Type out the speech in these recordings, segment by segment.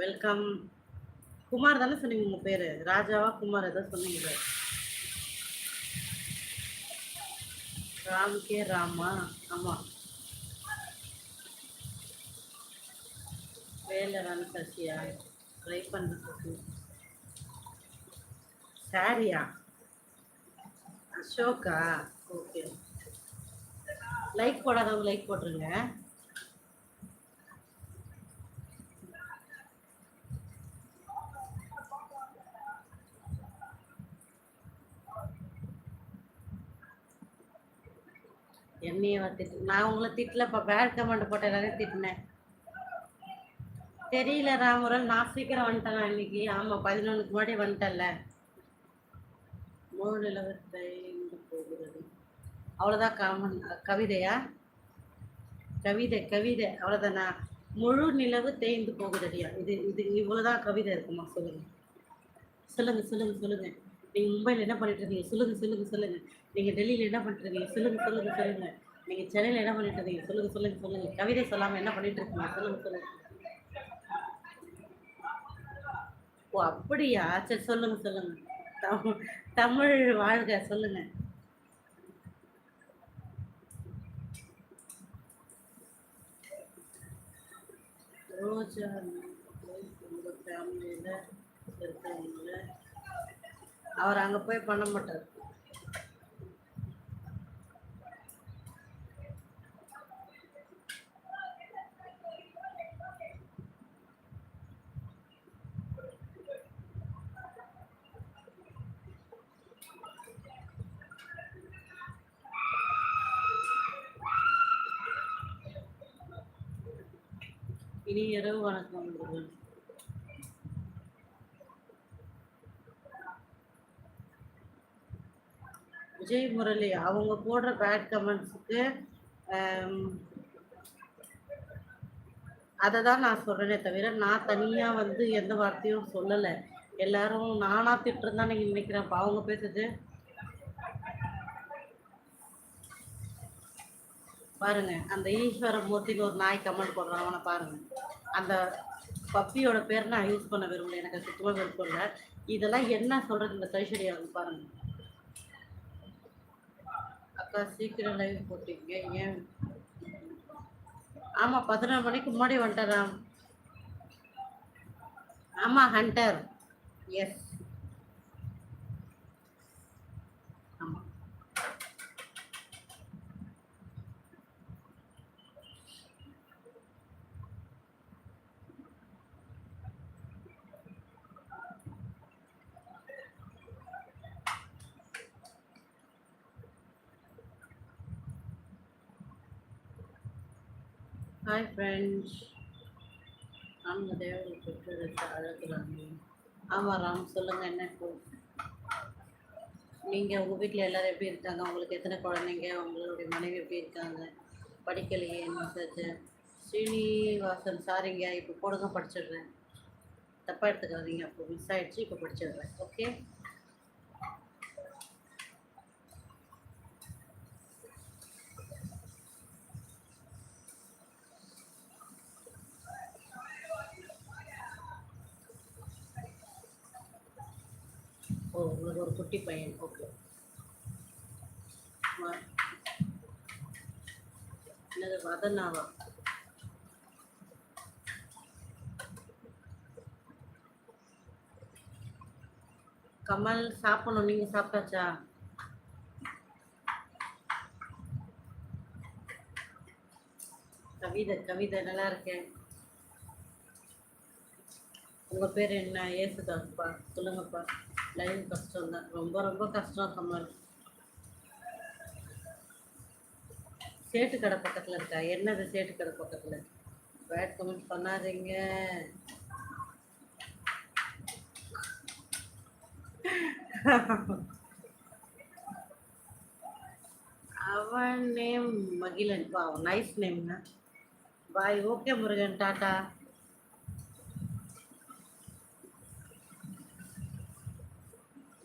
Welcome. Kumar தானே சொன்னீங்க உங்கள் பேர்? ராஜாவா குமார் ஏதோ சொன்னீங்க. ராம் கே ராமா. ஆமாம் வேலரான் சசியா ட்ரை பண்ணுறதுக்கு சாரியா? அசோகா? ஓகே லைக் போடாதவங்க லைக் போட்டுருங்க. என்னைய திட்டு நான் உங்களை திட்டலப்பா பேட் கமெண்ட் போட்ட எல்லாரையும் திட்டினேன். தெரியல ராமரல் நான் சீக்கிரம் வந்துட்டேன் இன்னைக்கு? ஆமாம் பதினொன்றுக்கு முன்னாடி வந்துட்டேன்ல. மூணு நிலவத்தை போகிறது. அவ்வளோதான் காமன் கவிதையா? கவிதை கவிதை அவ்வளோதானா முழு நிலவு தேய்ந்து போகுதடியா? இது இது இவ்வளோதான் கவிதை இருக்குமா சொல்லுங்க. சொல்லுங்க சொல்லுங்க சொல்லுங்க. நீங்க மும்பையில் என்ன பண்ணிட்டு இருக்கீங்க சொல்லுங்க சொல்லுங்க சொல்லுங்க. நீங்க டெல்லியில் என்ன பண்ணிட்டு இருக்கீங்க சொல்லுங்க சொல்லுங்க சொல்லுங்க. நீங்க சென்னையில் என்ன பண்ணிட்டு இருக்கீங்க சொல்லுங்க சொல்லுங்க சொல்லுங்க. கவிதை சொல்லாம என்ன பண்ணிட்டு இருக்கீங்க சொல்லுங்க சொல்லுங்க. ஓ அப்படியா? சரி சொல்லுங்க சொல்லுங்க. தமிழ் தமிழ் வாழ்க சொல்லுங்க. ரோஜா ஃபேமிலியில் இருக்கிறவங்கள அவர் அங்கே போய் பண்ண மாட்டார். இனி இரவு வணக்கம். விஜய் முரளி அவங்க போடுற பேட் கமெண்ட்ஸுக்கு அதை தான் நான் சொல்கிறேனே தவிர நான் தனியாக வந்து எந்த வார்த்தையும் சொல்லலை. எல்லாரும் நானாக திட்டுருந்தா நீங்கள் நினைக்கிறேன். அவங்க பேசுது பாருங்க அந்த ஈஸ்வர மூர்த்தின்னு ஒரு நாய் கமெண்ட் போடுறான். அவனை பாருங்க. அந்த பப்பியோட பேர் நான் யூஸ் பண்ண விரும்பல. எனக்கு சுத்தமாக விருப்பம் இல்லை. இதெல்லாம் என்ன சொல்றது இந்த கைஷரியா பாருங்கள் பாருங்க. அக்கா சீக்கிரம் லைவ் போட்டீங்க ஏன்? ஆமாம் பதினொரு மணிக்கு முன்னாடி வந்துட்டாராம் ஆமாம் ஹண்டர். எஸ் ஆமாம் ஹாய் ஃப்ரெண்ட்ஸ் ராம தேவதை பெற்று அழகுறாங்க ஆமாம் ராம் சொல்லுங்கள் என்ன இப்போ? நீங்கள் உங்கள் வீட்டில் எல்லோரும் எப்படி இருக்காங்க? உங்களுக்கு எத்தனை குழந்தைங்க? உங்களுடைய மனைவி எப்படி இருக்காங்க? படிக்கலையே மெசேஜ் ஸ்ரீனிவாசன் சாரிங்க இப்போ போடுங்க படிச்சிடுறேன். தப்பாக எடுத்துக்காதீங்க அப்போ மிஸ் ஆகிடுச்சு இப்போ படிச்சிடுறேன் ஓகே ஓ உங்களுக்கு ஒரு குட்டி பையன். ஓகே. என்னது வதனாவா? கமல் சாப்பிடணும். நீங்க சாப்பிட்டாச்சா? கவிதை கவிதை நல்லா இருக்கேன். உங்க பேர் என்ன? ஏசுதாஸ்ப்பா. சொல்லுங்கப்பா. லைன் கஷ்டம் தான். ரொம்ப ரொம்ப கஷ்டம் கமல் சேட்டு கடை பக்கத்தில் இருக்கா? என்னது சேட்டு கடை பக்கத்தில்? பேட் கமெண்ட் பண்ணாதீங்க. அவன் நேம் மகிழன். பா நைஸ் நேம்ங்க பாய் ஓகே முருகன். டாட்டா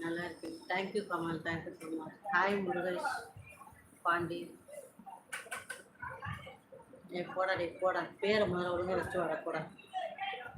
நல்லா இருக்கு thank you Kamal thank you so much hi Murugesh Pandi ஏ போடா டே போடா. பேரை முதல்ல ஒழுங்காக வச்சு வாடா போடா.